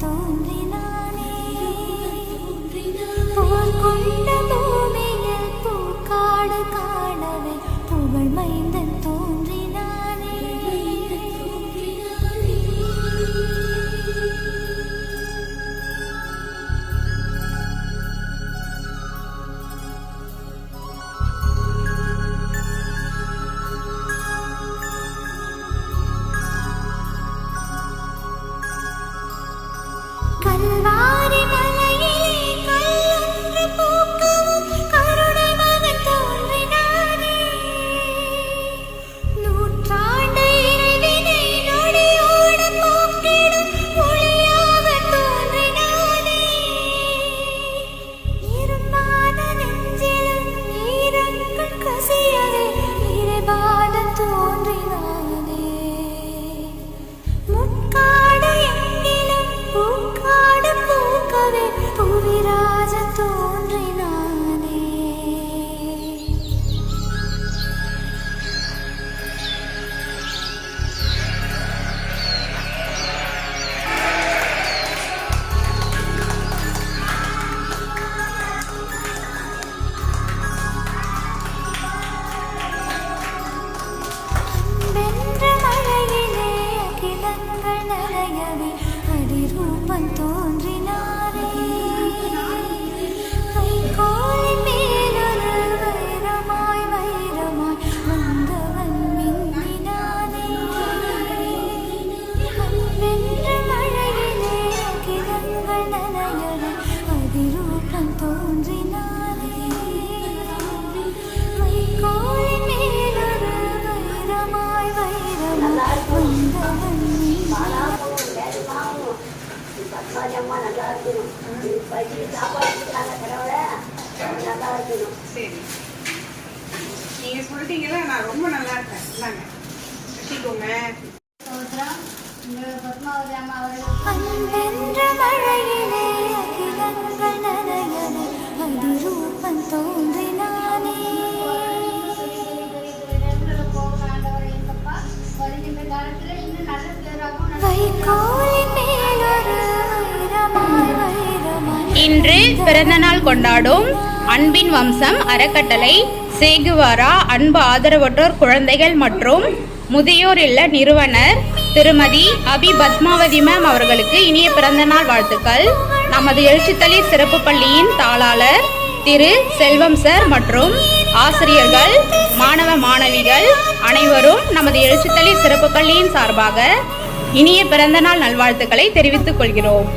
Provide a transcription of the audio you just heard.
தோன்றினானே. போர் கொண்ட பூமியில் பூக்காடு காணவே புகழ்மை அதிரூபன் தோன்றினாரே இருக்கணும் சாப்பாடு நல்லா நல்லா இருக்கணும் சரி நீங்க சொல்லிட்டீங்கல்ல நான் ரொம்ப நல்லா இருக்கேன். இந்தாங்க. கட்டிக்கோங்க அன்பென்ற மழையிலே அகிலங்கள் நனையவே இன்று பிறந்தநாள் கொண்டாடும் அன்பின் வம்சம் அறக்கட்டளை சேகுவாரா அன்பு ஆதரவற்றோர் குழந்தைகள் மற்றும் முதியோர் இல்ல நிறுவனர் திருமதி அபி பத்மாவதி மேம் அவர்களுக்கு இனிய பிறந்தநாள் வாழ்த்துக்கள். நமது எழுச்சித்தளி சிறப்பு பள்ளியின் தாளாளர் திரு செல்வம் சார் மற்றும் ஆசிரியர்கள் மாணவ மாணவிகள் அனைவரும் நமது எழுச்சித்தளி சிறப்பு பள்ளியின் சார்பாக இனிய பிறந்தநாள் நல்வாழ்த்துக்களை தெரிவித்துக் கொள்கிறோம்.